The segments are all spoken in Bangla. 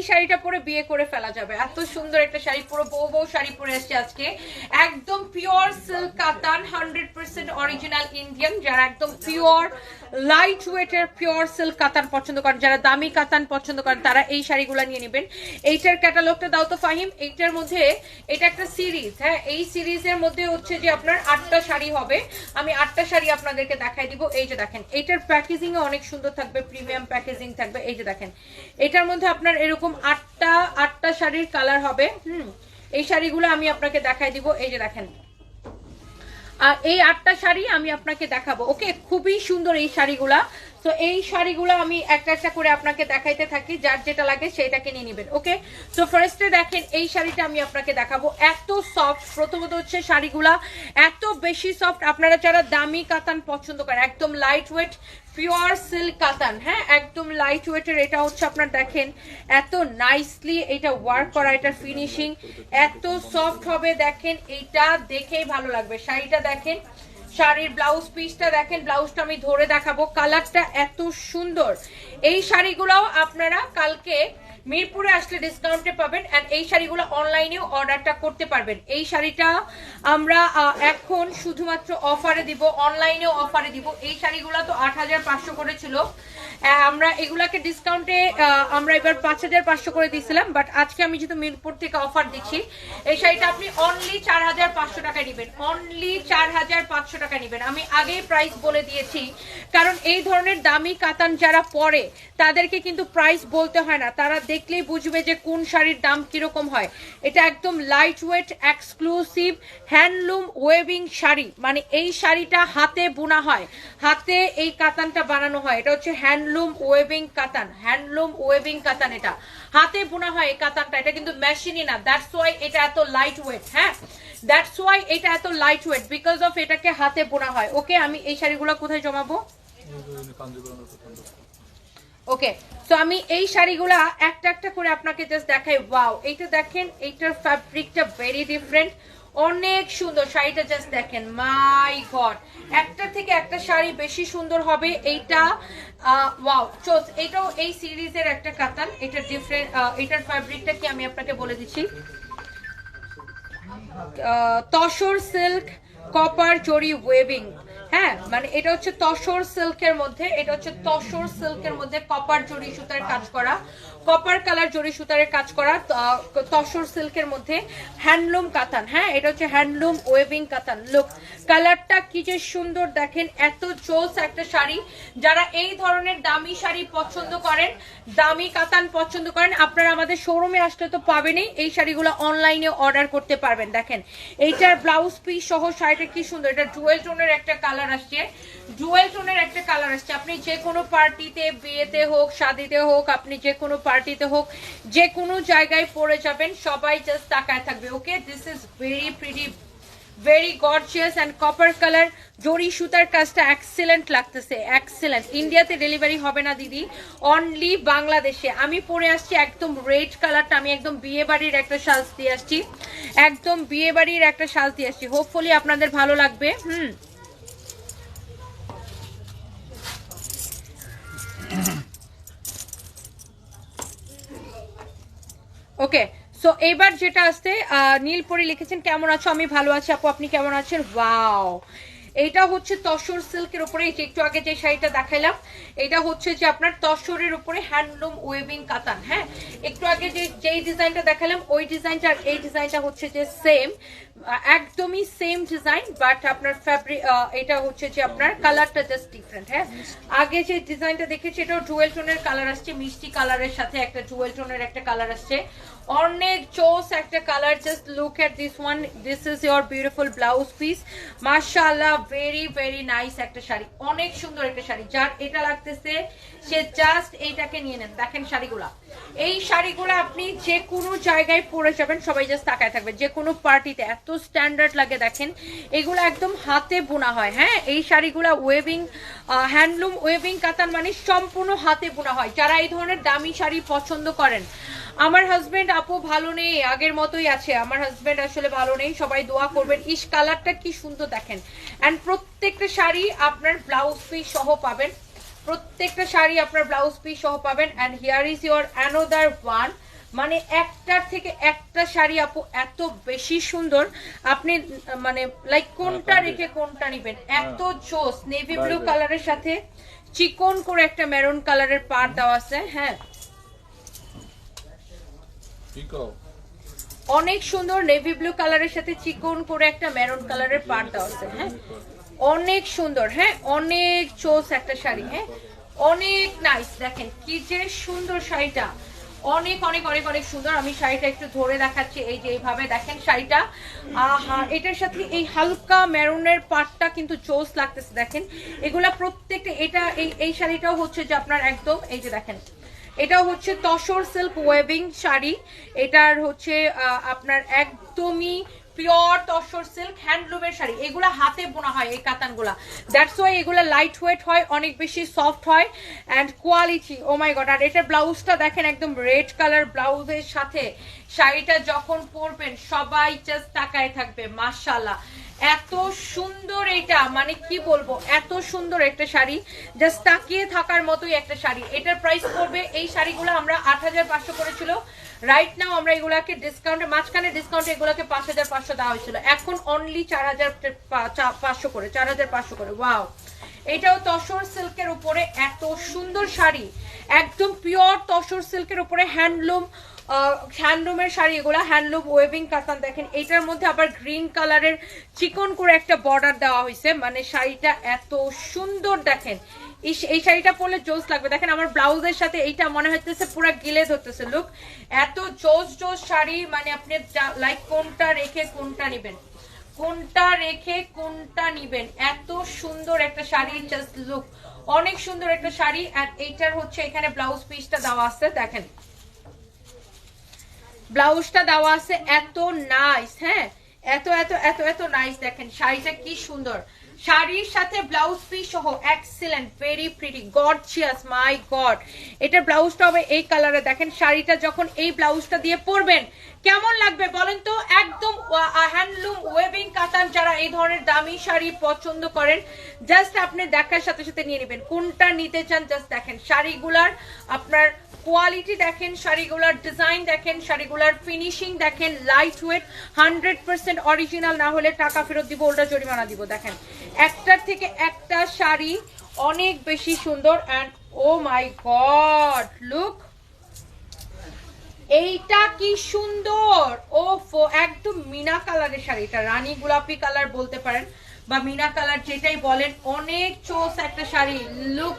এই শাড়িটা পরে বিয়ে করে ফেলা যাবে। এত সুন্দর একটা শাড়ি, পুরো বউ বউ শাড়ি পরে আসছে আজকে। একদম পিওর সিল্ক কাতান হান্ড্রেড পার্সেন্ট অরিজিনাল ইন্ডিয়ান যারা একদম পিওর লাইট ওয়েটের পিওর সিল্ক কাতান পছন্দ করেন, যারা দামি কাতান পছন্দ করেন, তারা এই শাড়িগুলো নিয়ে নেবেন। এইটার ক্যাটালগটা দাও তো ফাহিম। এইটার মধ্যে, এটা একটা সিরিজ হ্যাঁ? এই সিরিজের মধ্যে হচ্ছে যে আপনার আটটা শাড়ি হবে। আমি আটটা শাড়ি আপনাদেরকে দেখাই দিব। এই যে দেখেন, এইটার প্যাকেজিং এ অনেক সুন্দর থাকবে প্রিমিয়াম প্যাকেজিং থাকবে। এই যে দেখেন, এটার মধ্যে আপনার এরকম আটটা আটটা শাড়ির কালার হবে। হুম, এই শাড়িগুলো আমি আপনাকে দেখাই দিব। এই যে দেখেন। আর এই আটটা শাড়ি আমি আপনাকে দেখাবো। ওকে, খুবই সুন্দর এই শাড়িগুলা। তো এই শাড়িগুলো আমি একটা একটা করে আপনাকে দেখাইতে থাকি। যার যেটা লাগে সেটাকে নিয়ে নেবেন, ওকে? তো ফার্স্টে দেখেন, এই শাড়িটা আমি আপনাকে দেখাবো। এত সফট প্রথমত হচ্ছে শাড়িগুলা। এত বেশি সফট আপনারা যারা দামি কাতান পছন্দ করেন, একদম লাইট ওয়েট পিওর সিল্ক কাতান হ্যাঁ? একদম লাইট ওয়েটের এটা হচ্ছে আপনার দেখেন, এত নাইসলি এটা ওয়ার্ক করা, এটা ফিনিশিং এত সফট হবে, দেখেন, এটা দেখেই ভালো লাগবে। শাড়িটা দেখেন, শাড়ির ব্লাউজ পিসটা দেখেন ব্লাউজটা আমি ধরে দেখাবো। কালারটা এত সুন্দর। এই শাড়িগুলোও আপনারা কালকে মিরপুরে আসলে ডিসকাউন্টে পাবেন অ্যান্ড এই শাড়িগুলো অনলাইনেও অর্ডারটা করতে পারবেন। এই শাড়িটা আমরা এখন শুধুমাত্র অফারে দিব অনলাইনেও অফারে দিব। এই শাড়িগুলো তো আট হাজার পাঁচশো করে ছিল। আহ, আমরা এগুলাকে ডিসকাউন্টে আমরা এবার পাঁচ হাজার পাঁচশো করে দিয়েছিলাম বাট আজকে আমি যেহেতু মিরপুর থেকে অফার দিচ্ছি এই শাড়িটা আপনি অনলি চার হাজার পাঁচশো টাকা নেবেন। অনলি চার হাজার পাঁচশো টাকা নেবেন। আমি আগেই প্রাইস বলে দিয়েছি কারণ এই ধরনের দামি কাতান যারা পরে তাদেরকে কিন্তু প্রাইস বলতে হয় না। তারা দেখলেই বুঝবে যে কোন শাড়ির দাম কীরকম হয়। এটা একদম light weight exclusive handloom weaving sari. মানে এই শাড়িটা হাতে বোনা হয়। হাতে এই কাতানটা বানানো হয়। এটা হচ্ছে handloom weaving katan. Handloom weaving katan এটা। হাতে বোনা হয় এই কাতানটা। এটা কিন্তু মেশিনই না। দ্যাটস ওয়াই এটা এত লাইট ওয়েট হ্যাঁ? দ্যাটস ওয়াই এটা এত লাইট ওয়েট বিকজ অফ এটাকে হাতে বোনা হয়। ওকে আমি এই শাড়িগুলো কোথায় জমাবো? ওকে তো আমি এই শাড়িগুলা একটা একটা করে আপনাকে জাস্ট দেখাই। ওয়াও এইটা দেখেন, এইটার ফ্যাব্রিকটা ভেরি ডিফারেন্ট অনেক সুন্দর শাড়িটা জাস্ট দেখেন। মাই গড একটা থেকে একটা শাড়ি বেশি সুন্দর হবে এইটা। ওয়াও চোস এটাও এই সিরিজের একটা কাতান। এটা ডিফারেন্ট এটার ফ্যাব্রিকটা কি আমি আপনাকে বলে দিচ্ছি? Tussar silk copper zari weaving হ্যাঁ মানে এটা হচ্ছে তসর সিল্কের মধ্যে, এটা হচ্ছে তসর সিল্কের মধ্যে কপার জড়ি সুতার কাজ করা। কপার কালার জরি সুতারের কাজ করা তসর সিল্কের মধ্যে হ্যান্ডলুম কাতান হ্যাঁ এটা হচ্ছে হ্যান্ডলুম ওয়েভিং কাতান। লুক কালারটা কি যে সুন্দর দেখেন, এত জোস একটা শাড়ি। যারা এই ধরনের দামি শাড়ি পছন্দ করেন, দামি কাতান পছন্দ করেন, আপনারা আমাদের শোরুমে আসলে তো পাবেনই, এই শাড়িগুলো অনলাইনে অর্ডার করতে পারবেন। দেখেন, এইটার ব্লাউজ পিস সহ শাড়িটা কি সুন্দর, এটা ডুয়েল টোনের একটা কালার আসছে। ডুয়েল টোনের একটা কালার আসছে। আপনি যে কোনো পার্টিতে বিয়েতে হোক, শাদিতে হোক, আপনি যে কোনো পার্টিতে হোক যে কোনো জায়গায় পরে যাবেন, সবাই জাস্ট তাকায় থাকবে। Okay this is very pretty very gorgeous and copper colour জরি সুতার কাজটা এক্সেলেন্ট লাগতেছে এক্সেলেন্ট ইন্ডিয়াতে ডেলিভারি হবে না, দিদি। অনলি বাংলাদেশে। আমি পরে আসছি একদম রেড কালারটা আমি একদম বিয়ে বাড়ির একটা সাজ দিয়ে আসছি। একদম বিয়ে বাড়ির একটা সাজ দিয়ে আসছি। হোপফুলি আপনাদের ভালো লাগবে। হুম। ওকে সো এবার যেটা আসতে নীল নীলপরি লিখেছেন, কেমন আছো? আমি ভালো আছি, আপু, আপনি কেমন আছেন? ওয়াও এইটা হচ্ছে তসর সিল্কের উপরে একটু আগে যে শাড়িটা দেখাইলাম, এটা হচ্ছে যে আপনার তসরের উপরে হ্যান্ডলুম ওয়েভিং কাতান হ্যাঁ? একটু আগে যে, যেই ডিজাইনটা দেখালাম ওই ডিজাইনটা আর এই ডিজাইনটা হচ্ছে যে সেম একদমই সেম ডিজাইন বাট আপনার ফ্যাব্রিক এটা হচ্ছে যে আপনার কালারটা জাস্ট ডিফারেন্ট হ্যাঁ? আগে যে ডিজাইনটা দেখেছি এটাও ডুয়েল টোনের কালার আসছে মিষ্টি কালারের সাথে একটা ডুয়েল টোনের একটা কালার আসছে। অনেক চোস একটা colour just look at this one this is your beautiful blouse piece মাশাআল্লাহ ভেরি ভেরি নাইস একটা শাড়ি অনেক সুন্দর একটা শাড়ি যার এটা লাগতেছে সে জাস্ট এইটাকে নিয়ে নেন। দেখেন শাড়িগুলা। এই শাড়িগুলো আপনি যে কোনো জায়গায় পরে যাবেন সবাই জাস্ট তাকায় থাকবে যে কোনো পার্টিতে এত স্ট্যান্ডার্ড লাগে, দেখেন। এগুলো একদম হাতে বোনা হয় হ্যাঁ? এই শাড়িগুলা ওয়েভিং হ্যান্ডলুম ওয়েভিং কাতান মানে সম্পূর্ণ হাতে বোনা হয়, যারা এই ধরনের দামি শাড়ি পছন্দ করেন। আমার হাজবেন্ড আপু ভালো নেই, আগের মতোই আছে। আমার হাজবেন্ড আসলে ভালো নেই, সবাই দোয়া করবেন। ইস কালারটা কি সুন্দর, দেখেন। অ্যান্ড প্রত্যেকটা শাড়ি আপনার ব্লাউজ পিস সহ পাবেন। প্রত্যেকটা শাড়ি আপনার ব্লাউজ পিস সহ পাবেন। And here is your another one মানে একটার থেকে একটা শাড়ি আপু এত বেশি সুন্দর। আপনি মানে লাইক কোনটা হ্যাঁ, রেখে কোনটা নিবেন? এত জোস নেভি ব্লু। কালারের সাথে চিকন করে একটা মেরুন কালারের পার দেওয়া আছে হ্যাঁ। অনেক সুন্দর নেভি ব্লু কালারের সাথে চিকন করে একটা মেরুন কালারের পার দেওয়া আছে হ্যাঁ। অনেক সুন্দর হ্যাঁ অনেক চোস একটা শাড়ি হ্যাঁ। অনেক নাইস দেখেন কি যে সুন্দর শাড়িটা। অনেক অনেক অনেক অনেক সুন্দর। আমি শাড়িটা একটু ধরে দেখাচ্ছি। এই যে এইভাবে দেখেন শাড়িটা। এটার সাথে এই হালকা মেরুনের পাটটা কিন্তু চোস লাগতেছে, দেখেন। এগুলা প্রত্যেকটা, এটা, এই এই শাড়িটাও হচ্ছে যে আপনার একদম, এই যে দেখেন। এটা হচ্ছে তসর সিল্ক ওয়েবিং শাড়ি। এটার হচ্ছে আপনার একদমই পিওর তসর সিল্ক হ্যান্ডলুমের শাড়ি। এগুলা হাতে বোনা হয় এই কাতানগুলা দ্যাটস ওয়াই এগুলা লাইট ওয়েট হয়, অনেক বেশি সফট হয় and quality O my god আর এটার ব্লাউজটা দেখেন একদম রেড কালার ব্লাউজের সাথে শাড়িটা যখন পরবেন, সবাই জাস্ট তাকায় থাকবে মাশাল্লাহ এত সুন্দর এটা মানে কি বলব, এত সুন্দর একটা শাড়ি। জাস্ট তাকিয়ে থাকার মতোই একটা শাড়ি। এটার প্রাইস পড়বে, এই শাড়িগুলো আমরা আট হাজার পাঁচশো করেছিল। রাইট নাও আমরা এগুলাকে ডিসকাউন্টে মাঝখানে ডিসকাউন্টে এগুলাকে পাঁচ হাজার পাঁচশো দেওয়া হয়েছিল। এখন অনলি চার হাজার পাঁচশো করে, চার হাজার পাঁচশো করে। ওয়াও এটাও তসর সিল্কের উপরে এত সুন্দর শাড়ি, একদম পিওর তসর সিল্কের উপরে হ্যান্ডলুম হ্যান্ডলুমের শাড়ি এগুলো হ্যান্ডলুম ওয়েভিং কাতান দেখেন, এটার মধ্যে আবার গ্রিন কালারের চিকন করে একটা বর্ডার দেওয়া হয়েছে। মানে শাড়িটা এত সুন্দর দেখেন এই শাড়িটা পরলে জোস লাগবে। দেখেন আমার ব্লাউজের সাথে এইটা মনে হচ্ছে পুরো গিলে ধরতেছে। লুক এত জোস জোস শাড়ি মানে আপনি লাইক কোনটা রেখে কোনটা নেবেন? কোনটা রেখে কোনটা নিবেন? এত সুন্দর একটা শাড়ি জাস্ট লুক অনেক সুন্দর একটা শাড়ি আর এইটার হচ্ছে এখানে ব্লাউজ পিসটা দেওয়া আছে, দেখেন। ব্লাউজটা দেওয়া আছে, এত নাইস হ্যাঁ? এত এত এত এত নাইস দেখেন। শাড়িটা কি সুন্দর। শাড়ির সাথে ব্লাউজ পিস সহ excellent very pretty gorgeous my god এটা ব্লাউজটা হবে এই কালারে দেখেন, শাড়িটা যখন এই ব্লাউজটা দিয়ে পরবেন কেমন লাগবে বলেন তো? একদম হ্যান্ডলুম ওয়েবিং কাতান যারা এই ধরনের দামি শাড়ি পছন্দ করেন জাস্ট আপনি দেখার সাথে সাথে নিয়ে নেবেন। কোনটা নিতে চান জাস্ট দেখেন। শাড়িগুলার আপনার কোয়ালিটি দেখেন, শাড়িগুলার ডিজাইন দেখেন, শাড়িগুলার ফিনিশিং দেখেন light weight hundred percent original না হলে টাকা ফেরত দিব, ওটা জরিমানা দিব। দেখেন, একটার থেকে একটা শাড়ি অনেক বেশি সুন্দর and oh my god look এইটা কি সুন্দর? ও একদম মিনা কালারের শাড়ি। এটা রানী গোলাপি কালার বলতে পারেন, বা মিনা কালার যেটাই বলেন, অনেক চোস একটা sari. Look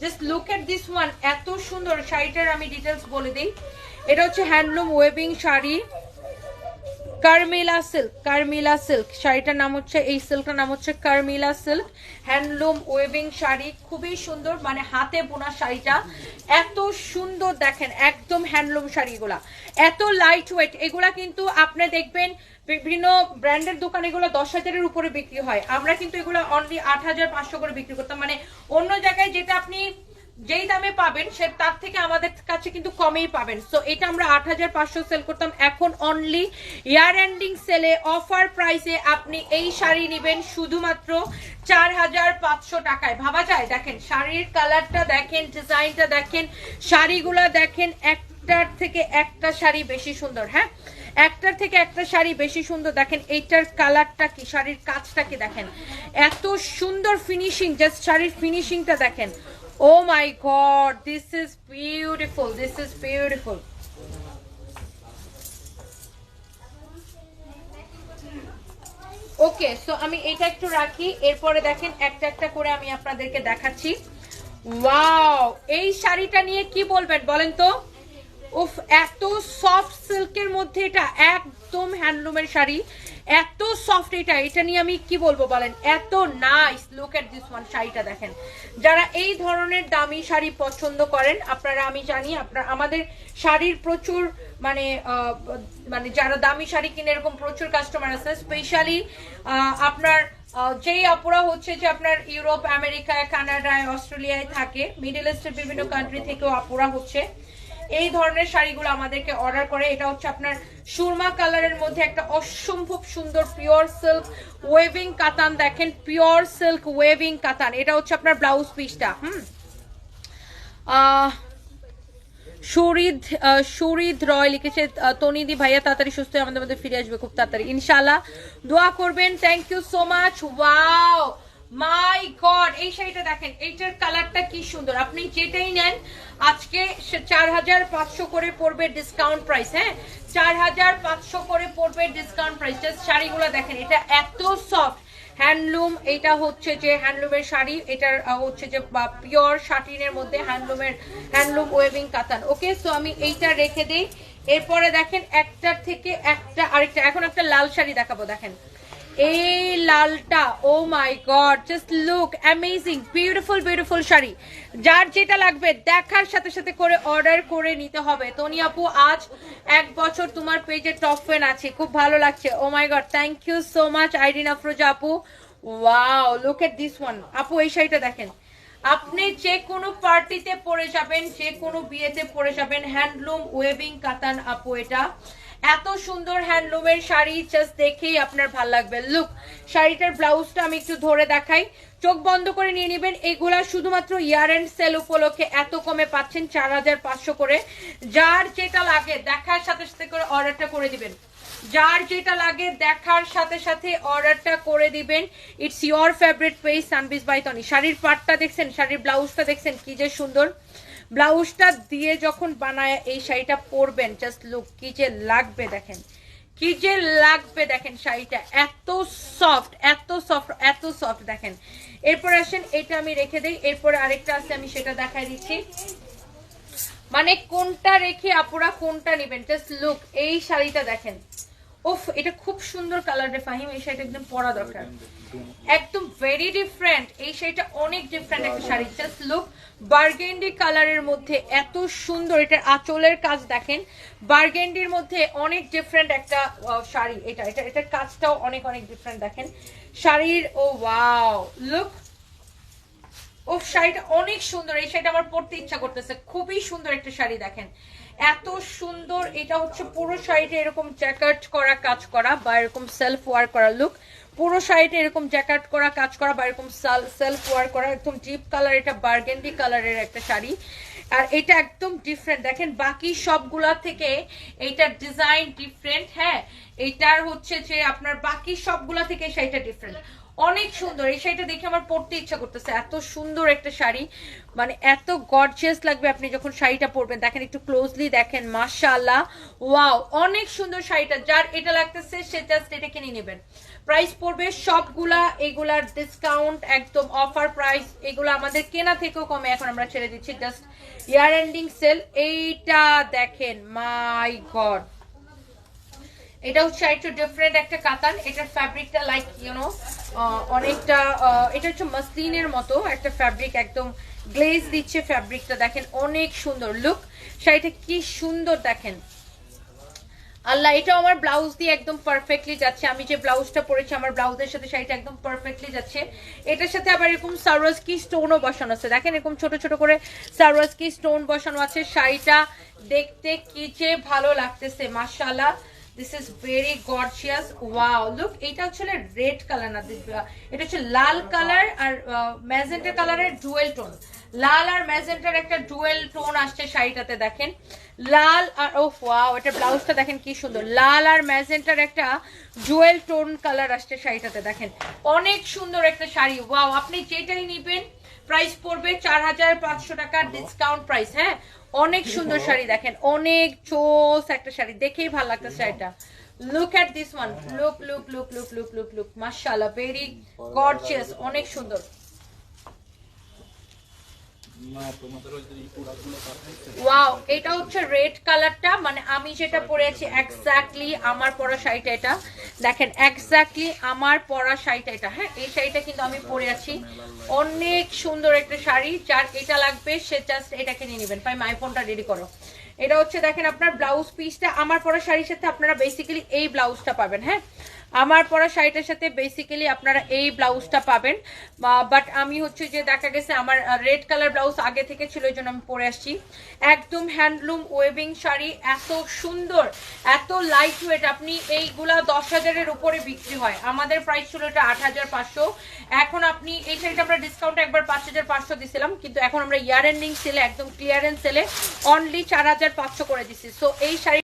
just look at this one এত সুন্দর। শাড়িটার আমি ডিটেলস বলে দিই। এটা হচ্ছে হ্যান্ডলুম ওয়েবিং শাড়ি। কারমিলা সিল্ক কারমিলা সিল্ক শাড়িটার নাম হচ্ছে, এই সিল্কটার নাম হচ্ছে কারমিলা সিল্ক হ্যান্ডলুম ওয়েভিং শাড়ি, খুবই সুন্দর মানে হাতে বোনা শাড়িটা। এত সুন্দর দেখেন, একদম হ্যান্ডলুম শাড়িগুলা। এত লাইট ওয়েট এগুলা কিন্তু আপনি দেখবেন, বিভিন্ন ব্র্যান্ডের দোকান এগুলো দশ হাজারের উপরে বিক্রি হয়। আমরা কিন্তু এগুলো অনলি আট হাজার পাঁচশো করে বিক্রি করতাম। মানে অন্য জায়গায় যেটা আপনি যেই দামে পাবেন, সে তার থেকে আমাদের কাছে কিন্তু কমেই পাবেন। সো এটা আমরা আট হাজার পাঁচশো সেল করতাম। এখন অনলি ইয়ার এন্ডিং সেলে অফার প্রাইসে আপনি এই শাড়ি নেবেন শুধুমাত্র চার হাজার পাঁচশো টাকায়। ভাবা যায়? দেখেন, শাড়ির কালারটা দেখেন ডিজাইনটা দেখেন, শাড়িগুলো দেখেন, একটার থেকে একটা শাড়ি বেশি সুন্দর হ্যাঁ? একটার থেকে একটা শাড়ি বেশি সুন্দর। দেখেন, এইটার কালারটা কি? শাড়ির কাজটা কি? দেখেন, এত সুন্দর ফিনিশিং জাস্ট শাড়ির ফিনিশিংটা দেখেন। Oh my god, this is beautiful. This is beautiful. Okay so আমি এটা একটু রাখি এরপরে দেখেন একটা একটা করে আমি আপনাদেরকে দেখাচ্ছি ওয়াও এই শাড়িটা নিয়ে কি বলবেন বলেন তো উফ, এত সফট সিল্কের মধ্যে এটা একদম হ্যান্ডলুমের শাড়ি, এত সফট এটা এটা নিয়ে আমি কি বলব বলেন? এত nice look at this one শাড়িটা দেখেন। যারা এই ধরনের দামি শাড়ি পছন্দ করেন, আপনারা আমি জানি, আপনারা, আমাদের শাড়ির প্রচুর মানে মানে যারা দামি শাড়ি কিনে এরকম প্রচুর কাস্টমার আছে স্পেশালি আপনার যেই আপুরা হচ্ছে যে আপনার ইউরোপ, আমেরিকায়, কানাডায়, অস্ট্রেলিয়ায় থাকে মিডল ইস্টের বিভিন্ন কান্ট্রি থেকেও আপুরা হচ্ছে এই ধরনের শাড়িগুলো আমাদেরকে অর্ডার করে। এটা হচ্ছে আপনার সুরমা কালারের মধ্যে একটা অসম্ভব সুন্দর পিওর সিল্ক ওয়েভিং কাতান। দেখেন পিওর সিল্ক ওয়েভিং কাতান। এটা হচ্ছে আপনার ব্লাউজ পিসটা হুম? সুরিদ সুরিদ রয় লিখেছে তনিদি ভাইয়া তাড়াতাড়ি সুস্থ হয়ে আমাদের মধ্যে ফিরে আসবে খুব তাড়াতাড়ি। ইনশাআল্লাহ, দোয়া করবেন। Thank you so much wow my god এই শাড়িটা দেখেন, এইটার কালারটা কি সুন্দর। আপনি যেটাই নেন, আজকে চার হাজার পাঁচশো করে পড়বে ডিসকাউন্ট প্রাইস হ্যাঁ? চার হাজার পাঁচশো করে পড়বে ডিসকাউন্ট প্রাইস শাড়িগুলো দেখেন, এটা এত সফট হ্যান্ডলুম এটা হচ্ছে যে হ্যান্ডলুমের শাড়ি, এটার হচ্ছে যে পিওর শাটিনের মধ্যে হ্যান্ডলুমের হ্যান্ডলুম ওয়েভিং কাতান ওকে সো আমি এইটা রেখে দেই। এরপরে দেখেন, একটার থেকে একটা, আরেকটা, এখন একটা লাল শাড়ি দেখাবো, দেখেন। এই লালটা, ও my god just look amazing beautiful beautiful sari. যার যেটা লাগবে দেখার সাথে সাথে করে অর্ডার করে নিতে হবে। তনি আপু, আজ এক বছর তোমার পেজে টপ ফেন আছে, খুব ভালো লাগছে। ও my god thank you so much Aidin Afroza আপু। Wow look at this one আপু, এই শাড়িটা দেখেন। আপনি যে কোনো পার্টিতে পরে যাবেন, যে কোনো বিয়েতে পরে যাবেন হ্যান্ডলুম ওয়েভিং কাতান, আপু, এটা। এত সুন্দর হ্যান্ডলুমের শাড়ি জাস্ট দেখেই আপনার ভালো লাগবে। লুক শাড়িটার ব্লাউজটা আমি একটু ধরে দেখাই। চোখ বন্ধ করে নিয়ে নেবেন। এগুলা শুধুমাত্র ইয়ার এন্ড সেল উপলক্ষে এত কমে পাচ্ছেন, চার হাজার পাঁচশো করে। যার যেটা লাগে, দেখার সাথে সাথে করে অর্ডারটা করে দিবেন। যার যেটা লাগে, দেখার সাথে সাথে অর্ডারটা করে দিবেন। ইটস ইয়োর ফেভারিট পেজ সানবিস বাইতনি শাড়ির পাটটা দেখছেন, শাড়ির ব্লাউজটা দেখছেন, কি যে সুন্দর। ব্লাউজটা দিয়ে যখন বানায়, এই শাড়িটা পরবেন জাস্ট লুক কি যে লাগবে দেখেন। কি যে লাগবে দেখেন শাড়িটা, এত সফট এত সফট এত সফট দেখেন। এরপর আসেন, এটা আমি রেখে দিই। এরপরে আরেকটা আছে, আমি সেটা দেখাই দিচ্ছি। মানে কোনটা রেখে আপুরা কোনটা নেবেন? জাস্ট লুক এই শাড়িটা দেখেন। উফ এটা খুব সুন্দর কালার রে ফাহিম এই শাড়িটা একদম পরা দরকার। একদম ভেরি ডিফারেন্ট এই শাড়িটা অনেক ডিফারেন্ট একটা শাড়ি। জাস্ট লুক বার্গেন্ডি কালারের মধ্যে এত সুন্দর এটার আঁচলের কাজ দেখেন। বার্গেন্ডির মধ্যে অনেক ডিফারেন্ট একটা শাড়ি এটা এটা এটার কাজটাও অনেক অনেক ডিফারেন্ট দেখেন। শাড়ির ও ওয়াও লুক ও শাড়িটা অনেক সুন্দর। এই শাড়িটা আমার পরতে ইচ্ছা করতেছে। খুবই সুন্দর একটা শাড়ি, দেখেন। এত সুন্দর, এটা হচ্ছে পুরো শাড়িটা এরকম জ্যাকেট করা, কাজ করা, বা এরকম সেলফ ওয়ার করা লুক পুরো শাড়িটা এরকম জ্যাকেট করা, কাজ করা, বা এরকম সেলফ ওয়ার করা, একদম ডিপ কালার এটা বার্গেন্ডি কালারের একটা শাড়ি। আর এটা একদম ডিফারেন্ট দেখেন, বাকি সবগুলা থেকে এইটার ডিজাইন ডিফারেন্ট হ্যাঁ? এইটার হচ্ছে যে আপনার বাকি সবগুলা থেকে শাড়িটা ডিফারেন্ট অনেক সুন্দর। এই শাড়িটা দেখে আমার পরতে ইচ্ছা করতেছে। এত সুন্দর একটা শাড়ি। মানে এত গর্জিয়াস লাগবে আপনি যখন শাড়িটা পরবেন। দেখেন একটু ক্লোজলি দেখেন, মাশাআল্লাহ। ওয়াও, অনেক সুন্দর শাড়িটা। যার এটা লাগতেছে, সে জাস্ট এটা কিনে নেবেন। প্রাইস পড়বে সবগুলা, এগুলার ডিসকাউন্ট একদম অফার প্রাইস এগুলো আমাদের কেনা থেকেও কমে। এখন আমরা ছেড়ে দিচ্ছি জাস্ট ইয়ার এন্ডিং সেল এইটা দেখেন মাই গড এটা হচ্ছে একটু ডিফারেন্ট একটা কাতান। এটার ফ্যাব্রিকটা লাইক ইউনো অনেকটা এটা হচ্ছে মাসলিনের মতো একটা ফ্যাব্রিক একদম গ্লেজ দিচ্ছে ফ্যাব্রিকটা দেখেন অনেক সুন্দর। লুক শাড়িটা কি সুন্দর দেখেন। আল্লাহ, এটাও আমার ব্লাউজ দিয়ে একদম পারফেক্টলি যাচ্ছে। আমি যে ব্লাউজটা পরেছি, আমার ব্লাউজের সাথে শাড়িটা একদম পারফেক্টলি যাচ্ছে। এটার সাথে আবার এরকম সারোয়াজকি স্টোনও বসানো আছে। দেখেন এরকম ছোট ছোট করে সারোয়াজকি স্টোন বসানো আছে। শাড়িটা দেখতে কি যে ভালো লাগতেছে, মাশাআল্লাহ। This is very gorgeous wow look এটা হচ্ছে রেড কালার না uh, এটা হচ্ছে লাল কালার আর ম্যাজেন্টা কালারের ডুয়েল টোন লাল আর ম্যাজেন্টার একটা ডুয়েল টোন আসছে শাড়িটাতে দেখেন। লাল আর ও ওয়াও এটা ব্লাউজটা দেখেন কি সুন্দর। লাল আর ম্যাজেন্টার একটা ডুয়েল টোন কালার আসছে শাড়িটাতে দেখেন। অনেক সুন্দর একটা শাড়ি ওয়াও আপনি যেটাই নিবেন প্রাইস পড়বে চার হাজার পাঁচশো টাকার ডিসকাউন্ট প্রাইস হ্যাঁ? অনেক সুন্দর শাড়ি দেখেন অনেক চোস একটা শাড়ি দেখেই ভালো লাগতো শাড়িটা। Look at this one look look look look look look look মার্শাল্লাহ ভেরি গর্জিয়াস অনেক সুন্দর। ওয়াও এটা হচ্ছে রেড কালারটা মানে আমি যেটা পরেছি এক্স্যাক্টলি আমার পরা শাড়িটা এটা। দেখেন এক্স্যাক্টলি আমার পরা শাড়িটা এটা। হ্যাঁ এই শাড়িটা কিন্তু আমি পরে আছি অনেক সুন্দর একটা শাড়ি, যার এটা লাগবে, সে জাস্ট এটা কিনে নেবেন। ভাই মাই ফোনটা রেডি করো। এটা হচ্ছে, দেখেন আপনার ব্লাউজ পিসটা আমার পরা শাড়ির সাথে আপনারা বেসিক্যালি এই ব্লাউজটা পাবেন হ্যাঁ? আমার পরা শাড়িটার সাথে বেসিক্যালি আপনারা এই ব্লাউজটা পাবেন। বাট আমি হচ্ছে যে দেখা গেছে আমার রেড কালার ব্লাউজ আগে থেকে ছিল, এই জন্য আমি পরে আসছি। একদম হ্যান্ডলুম ওয়েভিং শাড়ি, এত সুন্দর, এত লাইট ওয়েট আপনি এইগুলা দশ হাজারের উপরে বিক্রি হয়। আমাদের প্রাইস ছিল এটা আট হাজার পাঁচশো। এখন আপনি এই শাড়িটা আমরা ডিসকাউন্ট একবার পাঁচ হাজার পাঁচশো দিছিলাম, কিন্তু এখন আমরা ইয়ার এন্ডিং সেলে একদম ক্লিয়ারেন্স সেলে অনলি চার হাজার পাঁচশো করে দিচ্ছি সো এই শাড়ি